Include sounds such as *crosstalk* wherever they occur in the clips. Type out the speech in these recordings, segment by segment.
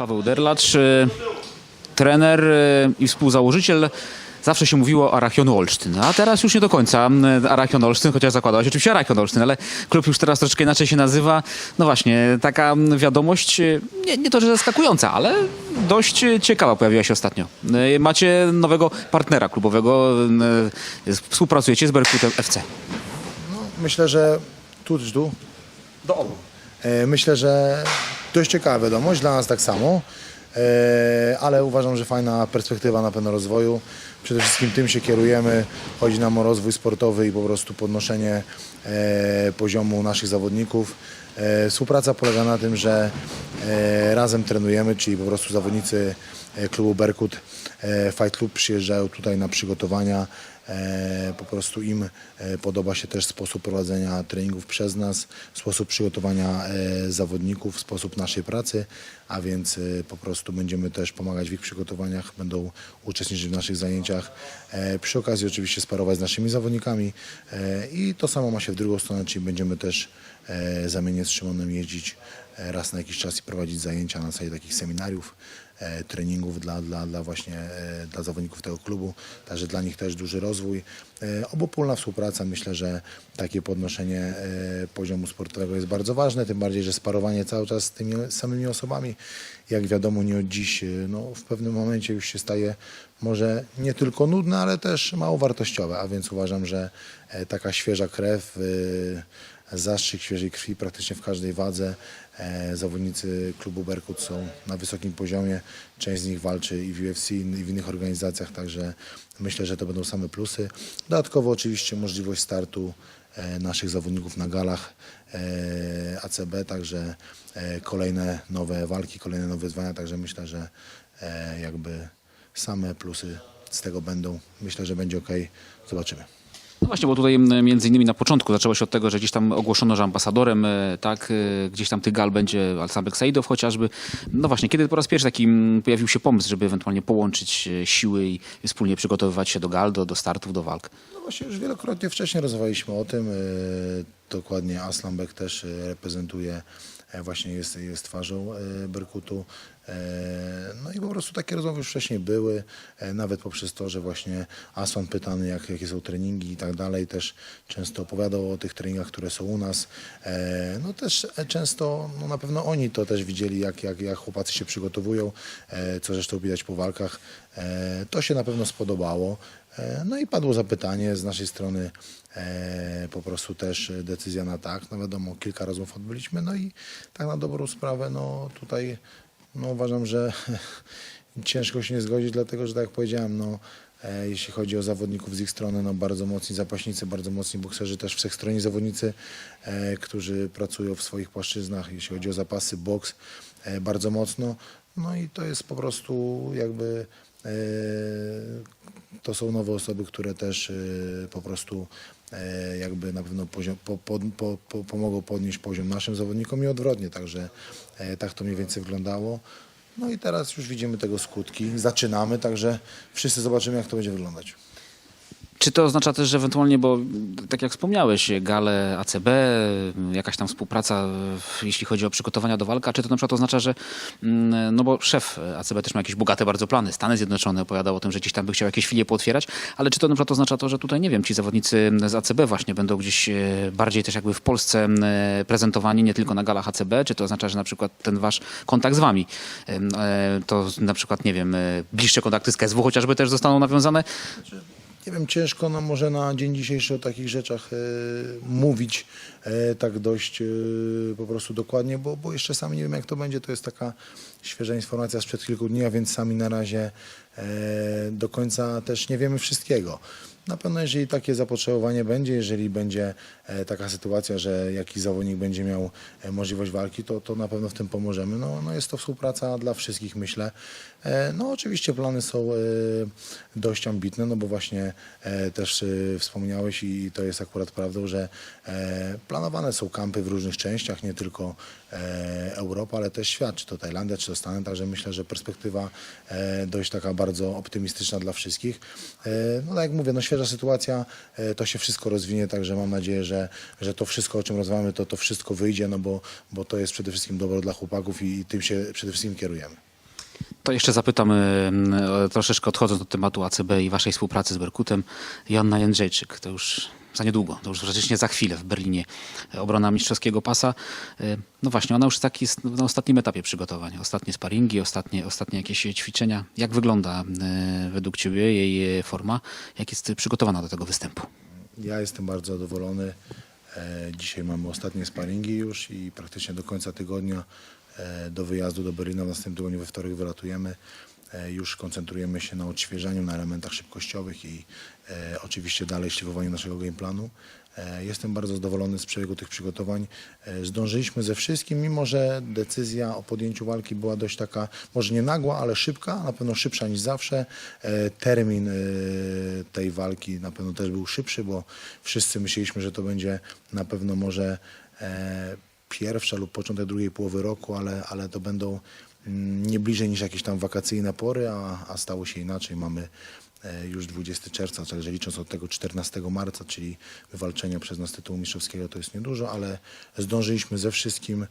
Paweł Derlacz, y, trener y, i współzałożyciel. Zawsze się mówiło o Arachionu Olsztyn, a teraz już nie do końca y, Arachion Olsztyn, chociaż zakładałeś oczywiście Arachion Olsztyn, ale klub już teraz troszeczkę inaczej się nazywa. No właśnie, taka mm, wiadomość, nie, nie to, że zaskakująca, ale dość ciekawa pojawiła się ostatnio. Macie nowego partnera klubowego, współpracujecie z Berkutem FC. Myślę, że tu tu? Do obu. E, Myślę, że dość ciekawa wiadomość, dla nas tak samo, E, ale uważam, że fajna perspektywa na pewno rozwoju. Przede wszystkim tym się kierujemy. Chodzi nam o rozwój sportowy i po prostu podnoszenie e, poziomu naszych zawodników. Współpraca polega na tym, że razem trenujemy, czyli po prostu zawodnicy klubu Berkut e, Fight Club przyjeżdżają tutaj na przygotowania. E, Po prostu im e, podoba się też sposób prowadzenia treningów przez nas, sposób przygotowania e, zawodników, sposób naszej pracy, a więc e, po prostu będziemy też pomagać w ich przygotowaniach, będą uczestniczyć w naszych zajęciach. E, Przy okazji oczywiście sparować z naszymi zawodnikami e, i to samo ma się w drugą stronę, czyli będziemy też e, zamiennie z Szymonem jeździć e, raz na jakiś czas i prowadzić zajęcia na zasadzie takich seminariów, e, treningów dla, dla, dla właśnie e, dla zawodników tego klubu. Także dla nich też duży rozwój. E, Obopólna współpraca, myślę, że takie podnoszenie e, poziomu sportowego jest bardzo ważne, tym bardziej, że sparowanie cały czas z tymi samymi osobami, jak wiadomo, nie od dziś, e, no, w pewnym momencie już się staje może nie tylko nudne, ale też mało wartościowe, a więc uważam, że e, taka świeża krew, e, zastrzyk świeżej krwi praktycznie w każdej wadze. E, Zawodnicy klubu Berkut są na wysokim poziomie. Część z nich walczy i w UFC, i w innych organizacjach, także myślę, że to będą same plusy. Dodatkowo oczywiście możliwość startu e, naszych zawodników na galach e, ACB, także kolejne nowe walki, kolejne nowe wyzwania, także myślę, że jakby same plusy z tego będą. Myślę, że będzie ok. Zobaczymy. No właśnie, bo tutaj m, między innymi na początku zaczęło się od tego, że gdzieś tam ogłoszono, że ambasadorem, e, tak, e, gdzieś tam tych gal będzie Alsabek Saidow chociażby. No właśnie, kiedy po raz pierwszy taki m, pojawił się pomysł, żeby ewentualnie połączyć e, siły i wspólnie przygotowywać się do gal, do, do startów, do walk? No właśnie już wielokrotnie wcześniej rozmawialiśmy o tym. Dokładnie Aslambek też e, reprezentuje, e, właśnie jest, jest twarzą e, Berkutu. No i po prostu takie rozmowy już wcześniej były, nawet poprzez to, że właśnie Aslan pytany, jak, jakie są treningi i tak dalej, też często opowiadał o tych treningach, które są u nas. No też często, no na pewno oni to też widzieli, jak, jak, jak chłopacy się przygotowują, co zresztą widać po walkach. To się na pewno spodobało. E, No i padło zapytanie z naszej strony, e, po prostu też decyzja na tak. No wiadomo, kilka rozmów odbyliśmy, no i tak na dobrą sprawę, no tutaj no uważam, że *laughs* ciężko się nie zgodzić, dlatego że tak jak powiedziałem, no e, jeśli chodzi o zawodników z ich strony, no bardzo mocni zapaśnicy, bardzo mocni bokserzy, też wszechstronni zawodnicy, którzy pracują w swoich płaszczyznach, jeśli chodzi o zapasy, boks, bardzo mocno. No i to jest po prostu jakby to są nowe osoby, które też e, po prostu e, jakby na pewno poziom, po, po, po, po, pomogą podnieść poziom naszym zawodnikom i odwrotnie, także e, tak to mniej więcej wyglądało. No i teraz już widzimy tego skutki, zaczynamy, także wszyscy zobaczymy jak to będzie wyglądać. Czy to oznacza też, że ewentualnie, bo tak jak wspomniałeś, gale ACB, jakaś tam współpraca, jeśli chodzi o przygotowania do walka, czy to na przykład oznacza, że, mm, no bo szef ACB też ma jakieś bogate bardzo plany, Stany Zjednoczone opowiadał o tym, że gdzieś tam by chciał jakieś filie pootwierać, ale czy to na przykład oznacza to, że tutaj, nie wiem, ci zawodnicy z ACB właśnie będą gdzieś e, bardziej też jakby w Polsce e, prezentowani, nie tylko na galach ACB, czy to oznacza, że na przykład ten wasz kontakt z wami, e, to na przykład, nie wiem, bliższe kontakty z KSW chociażby też zostaną nawiązane? Nie wiem, ciężko no może na dzień dzisiejszy o takich rzeczach e, mówić e, tak dość e, po prostu dokładnie, bo, bo jeszcze sami nie wiem jak to będzie. To jest taka świeża informacja sprzed kilku dni, a więc sami na razie do końca też nie wiemy wszystkiego. Na pewno jeżeli takie zapotrzebowanie będzie, jeżeli będzie e, taka sytuacja, że jakiś zawodnik będzie miał e, możliwość walki, to, to na pewno w tym pomożemy. No, no jest to współpraca dla wszystkich, myślę. E, No oczywiście plany są dość ambitne, no bo właśnie też wspomniałeś i to jest akurat prawdą, że planowane są kampy w różnych częściach, nie tylko Europa, ale też świat, czy to Tajlandia, czy to Stany, także myślę, że perspektywa e, dość taka bardzo optymistyczna dla wszystkich. E, No tak jak mówię, no świeża sytuacja, e, to się wszystko rozwinie, także mam nadzieję, że, że to wszystko, o czym rozmawiamy, to to wszystko wyjdzie, no bo, bo to jest przede wszystkim dobro dla chłopaków i, i tym się przede wszystkim kierujemy. To jeszcze zapytam, troszeczkę odchodząc od tematu ACB i waszej współpracy z Berkutem, Joanna Jędrzejczyk, to już za niedługo, to już praktycznie za chwilę w Berlinie, obrona mistrzowskiego pasa. Y, No właśnie, ona już taki jest na ostatnim etapie przygotowań, ostatnie sparingi, ostatnie, ostatnie jakieś ćwiczenia. Jak wygląda y, według ciebie jej forma? Jak jest przygotowana do tego występu? Ja jestem bardzo zadowolony. E, Dzisiaj mamy ostatnie sparingi już i praktycznie do końca tygodnia e, do wyjazdu do Berlina w następnym tygodniu we wtorek wylatujemy. E, Już koncentrujemy się na odświeżaniu, na elementach szybkościowych i e, oczywiście dalej śliwowaniu naszego gameplanu. E, Jestem bardzo zadowolony z przebiegu tych przygotowań. Zdążyliśmy ze wszystkim, mimo że decyzja o podjęciu walki była dość taka, może nie nagła, ale szybka, na pewno szybsza niż zawsze. Termin tej walki na pewno też był szybszy, bo wszyscy myśleliśmy, że to będzie na pewno może pierwsza lub początek drugiej połowy roku, ale, ale to będą nie bliżej niż jakieś tam wakacyjne pory, a, a stało się inaczej. Mamy e, już 20 czerwca, także licząc od tego 14 marca, czyli wywalczenia przez nas tytułu mistrzowskiego, to jest niedużo, ale zdążyliśmy ze wszystkim,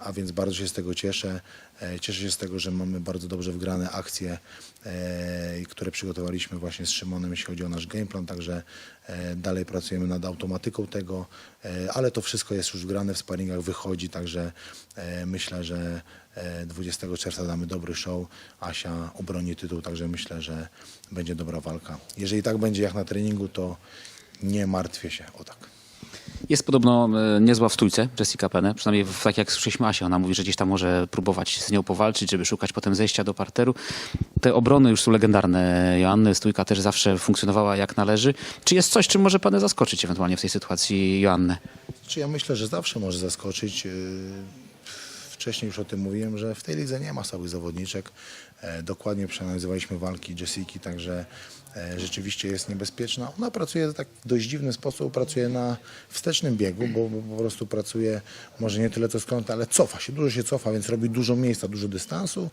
a więc bardzo się z tego cieszę. E, Cieszę się z tego, że mamy bardzo dobrze wgrane akcje, e, które przygotowaliśmy właśnie z Szymonem, jeśli chodzi o nasz gameplan, także e, dalej pracujemy nad automatyką tego, e, ale to wszystko jest już wgrane w sparingach, wychodzi, także e, myślę, że e, 20 czerwca damy dobry show. Asia obroni tytuł, także myślę, że będzie dobra walka. Jeżeli tak będzie jak na treningu, to nie martwię się o tak. Jest podobno e, niezła w stójce Jessica Penne, przynajmniej w- tak jak słyszeliśmy Asię, ona mówi, że gdzieś tam może próbować z nią powalczyć, żeby szukać potem zejścia do parteru. Te obrony już są legendarne Joanny, stójka też zawsze funkcjonowała jak należy. Czy jest coś, czym może Penne zaskoczyć ewentualnie w tej sytuacji Joannę? Czy ja myślę, że zawsze może zaskoczyć. Yy, Wcześniej już o tym mówiłem, że w tej lidze nie ma słabych zawodniczek. E, Dokładnie przeanalizowaliśmy walki Jessiki, także e, rzeczywiście jest niebezpieczna. Ona pracuje tak w dość dziwny sposób, pracuje na wstecznym biegu, bo, bo po prostu pracuje może nie tyle co skąd, ale cofa się, dużo się cofa, więc robi dużo miejsca, dużo dystansu.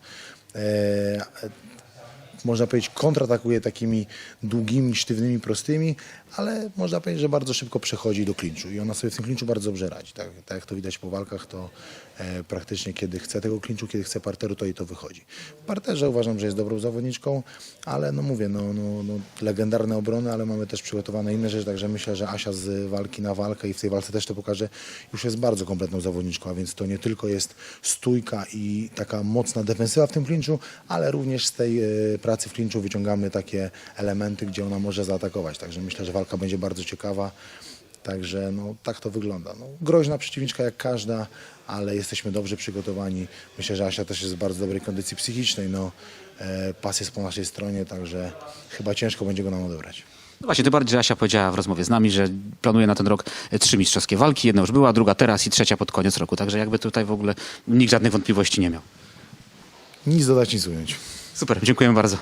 Można powiedzieć, kontratakuje takimi długimi, sztywnymi, prostymi, ale można powiedzieć, że bardzo szybko przechodzi do klinczu i ona sobie w tym klinczu bardzo dobrze radzi. Tak, tak jak to widać po walkach, to e, praktycznie kiedy chce tego klinczu, kiedy chce parteru, to jej to wychodzi. W parterze uważam, że jest dobrą zawodniczką, ale no mówię, no, no, no, legendarne obrony, ale mamy też przygotowane inne rzeczy, także myślę, że Asia z walki na walkę i w tej walce też to pokaże, już jest bardzo kompletną zawodniczką, a więc to nie tylko jest stójka i taka mocna defensywa w tym klinczu, ale również z tej e, pracy w klinczu wyciągamy takie elementy, gdzie ona może zaatakować. Także myślę, że walka będzie bardzo ciekawa. Także no, tak to wygląda. No, groźna przeciwniczka jak każda, ale jesteśmy dobrze przygotowani. Myślę, że Asia też jest w bardzo dobrej kondycji psychicznej. No, e, pas jest po naszej stronie, także chyba ciężko będzie go nam odebrać. No właśnie, tym bardziej, że Asia powiedziała w rozmowie z nami, że planuje na ten rok trzy mistrzowskie walki. Jedna już była, druga teraz i trzecia pod koniec roku. Także jakby tutaj w ogóle nikt żadnych wątpliwości nie miał. Nic dodać, nic ująć. Super, dziękujemy bardzo.